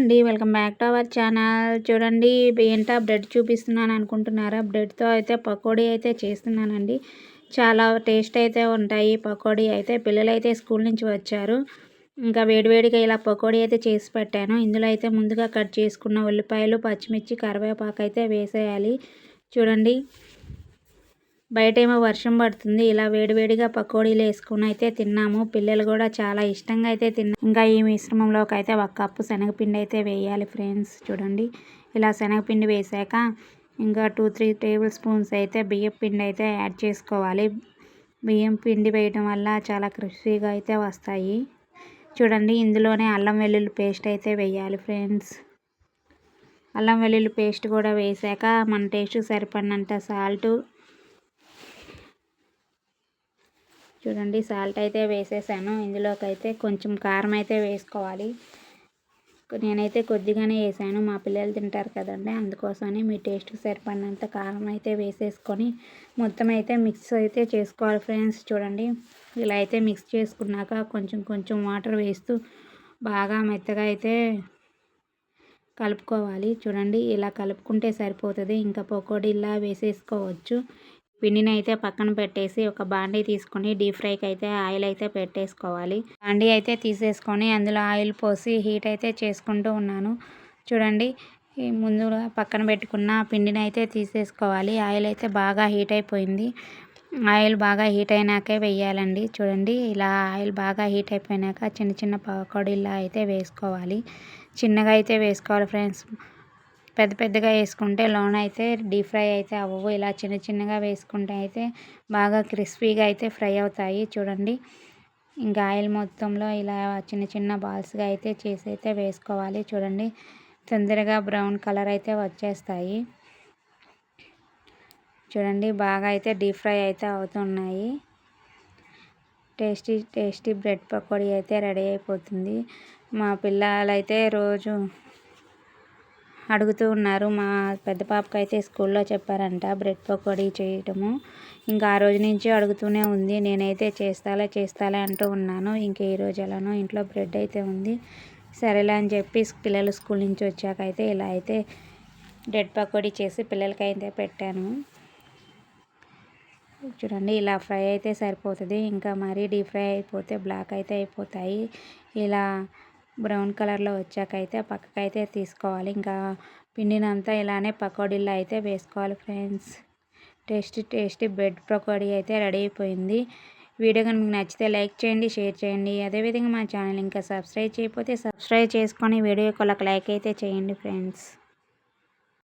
అండి. Welcome back to our channel. చూడండి ఏంటా బ్రెడ్ చూపిస్తున్నాను అనుకుంటున్నారా? బ్రెడ్తో అయితే పకోడీ అయితే చేస్తున్నానండి. చాలా టేస్ట్ అయితే ఉంటాయి. పకోడీ అయితే పిల్లలు అయితే స్కూల్ నుంచి వచ్చారు. ఇంకా వేడివేడిగా ఇలా పకోడీ అయితే చేసి పెట్టాను. ఇందులో అయితే ముందుగా కట్ చేసుకున్న ఉల్లిపాయలు పచ్చిమిర్చి కరివేపాకు అయితే వేసేయాలి. చూడండి. బయట ఏమో వర్షం పడుతుంది. ఇలా వేడివేడిగా పకోడీలు వేసుకుని అయితే తిన్నాము. పిల్లలు కూడా చాలా ఇష్టంగా అయితే తిన్నాము ఇంకా ఈ మిశ్రమంలోకి అయితే ఒక కప్పు శనగపిండి అయితే వేయాలి ఫ్రెండ్స్. చూడండి. ఇలా శనగపిండి వేసాక ఇంకా టూ త్రీ టేబుల్ స్పూన్స్ అయితే బియ్యం పిండి అయితే యాడ్ చేసుకోవాలి. బియ్యం పిండి వేయడం వల్ల చాలా క్రిస్పీగా అయితే వస్తాయి. చూడండి. ఇందులోనే అల్లం వెల్లుల్లి పేస్ట్ అయితే వేయాలి ఫ్రెండ్స్. అల్లం వెల్లుల్లి పేస్ట్ కూడా వేసాక మన టేస్ట్ సరిపడినంత సాల్టు చూడండి సాల్ట్ అయితే వేసేసాను. ఇందులోకి అయితే కొంచెం కారం అయితే వేసుకోవాలి. నేనైతే కొద్దిగానే వేసాను. మా పిల్లలు తింటారు కదండి అందుకోసమని మీ టేస్ట్కి సరిపడినంత కారం అయితే వేసేసుకొని మొత్తం అయితే మిక్స్ అయితే చేసుకోవాలి ఫ్రెండ్స్ చూడండి ఇలా అయితే మిక్స్ చేసుకున్నాక కొంచెం కొంచెం వాటర్ వేస్తూ బాగా మెత్తగా అయితే కలుపుకోవాలి. చూడండి ఇలా కలుపుకుంటే సరిపోతుంది. ఇంకా పకోడీలా వేసేసుకోవచ్చు. పిండిని అయితే పక్కన పెట్టేసి ఒక బాండీ తీసుకొని డీప్ ఫ్రైకి అయితే ఆయిల్ అయితే పెట్టేసుకోవాలి. బాండీ అయితే తీసేసుకొని అందులో ఆయిల్ పోసి హీట్ అయితే చేసుకుంటూ ఉన్నాను. చూడండి ముందుగా పక్కన పెట్టుకున్న పిండిని అయితే తీసేసుకోవాలి. ఆయిల్ అయితే బాగా హీట్ అయిపోయింది. ఆయిల్ బాగా హీట్ అయినాకే వేయాలండి. చూడండి ఇలా ఆయిల్ బాగా హీట్ అయిపోయినాక చిన్న చిన్న పకోడీలా అయితే వేసుకోవాలి. చిన్నగా అయితే వేసుకోవాలి ఫ్రెండ్స్. పెద్ద పెద్దగా వేసుకుంటే లోన అయితే డీప్ ఫ్రై అయితే అవ్వవు. ఇలా చిన్న చిన్నగా వేసుకుంటే అయితే బాగా క్రిస్పీగా అయితే ఫ్రై అవుతాయి. చూడండి. ఇంకా ఆయిల్ మొత్తంలో ఇలా చిన్న చిన్న బాల్స్గా అయితే చేసి అయితే వేసుకోవాలి. చూడండి. తొందరగా బ్రౌన్ కలర్ అయితే వచ్చేస్తాయి. చూడండి. బాగా అయితే డీప్ ఫ్రై అయితే అవుతున్నాయి. టేస్టీ టేస్టీ బ్రెడ్ పకోడీ అయితే రెడీ అయిపోతుంది. మా పిల్లలైతే రోజు అడుగుతూ ఉన్నారు. మా పెద్ద పాపకి అయితే స్కూల్లో చెప్పారంట బ్రెడ్ పకోడీ చేయటము. ఇంకా ఆ రోజు నుంచి అడుగుతూనే ఉంది. నేనైతే చేస్తాలే చేస్తాలే అంటూ ఉన్నాను. ఇంకా ఈ రోజు ఎలానో ఇంట్లో బ్రెడ్ అయితే ఉంది. సరేలే అని చెప్పి పిల్లలు స్కూల్ నుంచి వచ్చాక అయితే ఇలా అయితే బ్రెడ్ పకోడీ చేసి పిల్లలకి అయితే పెట్టాను. చూడండి ఇలా ఫ్రై అయితే సరిపోతుంది. ఇంకా మరీ డీప్ ఫ్రై అయిపోతే బ్లాక్ అయితే అయిపోతాయి. ఇలా బ్రౌన్ కలర్లో వచ్చాకైతే పక్కకైతే తీసుకోవాలి. ఇంకా పిండినంతా ఇలానే పకోడీలో అయితే వేసుకోవాలి friends. Tasty tasty bread pakodi అయితే రెడీ అయిపోయింది. వీడియో కనుక మీకు నచ్చితే లైక్ చేయండి షేర్ చేయండి. అదేవిధంగా మా ఛానల్ ఇంకా సబ్స్క్రైబ్ చేయకపోతే సబ్స్క్రైబ్ చేసుకొని వీడియో ఒక లైక్ అయితే చేయండి ఫ్రెండ్స్.